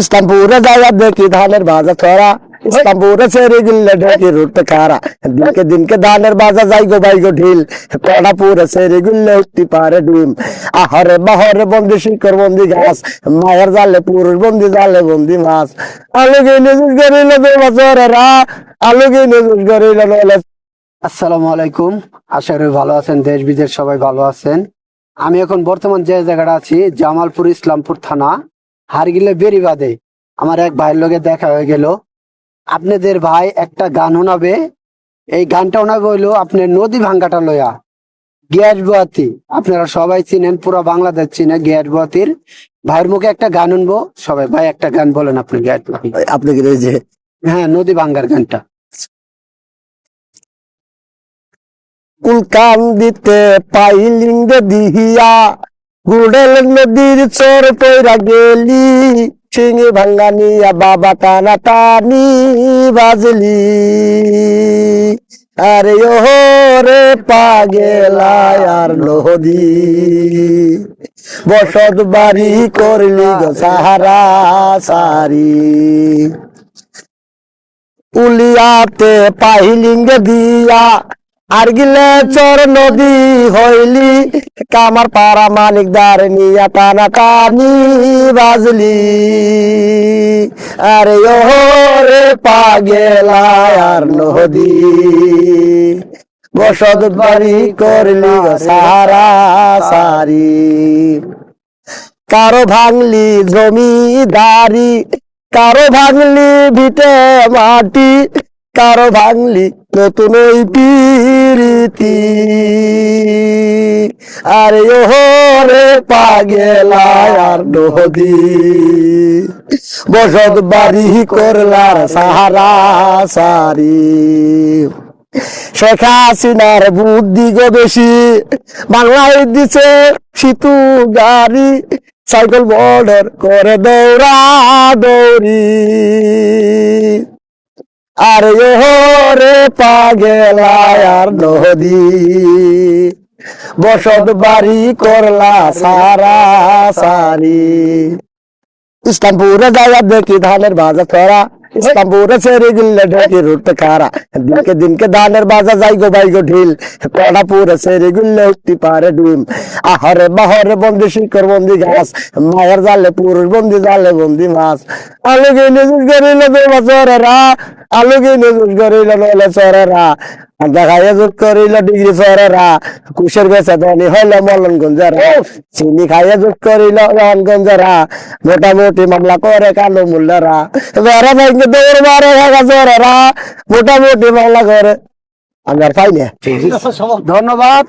ইসলামপুরে যাওয়া দেখি ধানের বাজা ছড়া দিনকে দিনকে ধানের বাজা যাই গো বাই গো ঢিল। কড়াপুরে ছেড়ে গিলে উঠতে পারে ডিম। আহরে বাহরে বন্দি শিকর বন্দি গাছ মায়ের জালে পুরুষ বন্দি জালে বন্দি মাছ। আলু গিয়ে গরিল বছরেরা আলু গিয়ে গরিল নলে আসসালামু আলাইকুম। আশা করি ভালো আছেন, দেশ বিদেশ সবাই ভালো আছেন। আমি এখন বর্তমান যে জায়গাটা আছি, জামালপুর ইসলামপুর থানা। হারগিলে বেরিবাদে আমার এক ভাইয়ের লগে দেখা হয়ে গেল। আপনাদের ভাই একটা গান শোনাবে। এই গানটা শোনাবে হইল আপনার নদী ভাঙ্গাটা লয়া। গিয়াস বুয়াতি। আপনারা সবাই চিনেন পুরো বাংলাদেশ চিনে গিয়াস বুয়াতির। ভাইয়ের মুখে একটা গান শুনব। সবাই ভাই একটা গান বলেন আপনি গিয়াস আপনি যে হ্যাঁ নদী ভাঙ্গার গানটা। কুলকান দিতে পাইলিঙ্গ দিহিয়া গুড়েল নদীর চোর পয়রা গেলি সিঙে ভাঙ্গানিয়া বাবা টানা টানি বাজলি। আরে ও রে পাগেলায় আর নদী বসত বাড়ি করলি গো সাহারা সারি। উলিয়াতে পাহিলিঙ্গ দিয়া আর চর নদী হইলি, কামার পাড়া মানিকদার নিয়া টানা টানি বাজলি। আরে ও রে পাগেলা আর নদী, বসত বাড়ি করলি সারা সারি। কারও ভাঙলি জমিদারি, কারও ভাঙলি ভিটে মাটি, কারও ভাঙলি নতুন ওই পিরিতি। আর ও রে পাগেলা আর নদী। বসত বাড়ি করলার সাহারা সারি। শেখ হাসিনার বুদ্ধি গো বেশি। বাংলায় দিছে সিতু গাড়ি। সাইকেল বর্ডার করে দৌড়া দৌড়ি। আরে রে আর নদী। বসত বাড়ি করলা সারা সারি। ইসলামপুরে যাওয়া দেখি ধানের বাজা ছড়া ইসলামপুরে ছেড়ে গিলে ঢেকে রুটতে খারা। দিনকে দিনকে ধানের বাজা যাই গো বাই গো ঢিল। কড়াপুরে ছেড়ে গিলে উঠতে পারে ডিম। আহরে বাহরে বন্দি শিকর বন্দি গাছ মায়ের জালে পুরুষ বন্দি জালে বন্দি মাছ। আলু নিজুস গরিল বছরেরা আলু গিয়ে নিজুস গরিল নলে চরেরা দেখাইয়া যোগ করিল ডিগ্রি চরেরা কুশের বেচা ধনী হইল মলন গঞ্জারা চিনি খাইয়া যোগ করিল গঞ্জারা মোটামুটি মামলা করে কালো মুল্লারা বেড়া ভাইকে দৌড় মারে ভাগা চরেরা মোটামুটি মামলা করে। আমি আর পাই না। ধন্যবাদ।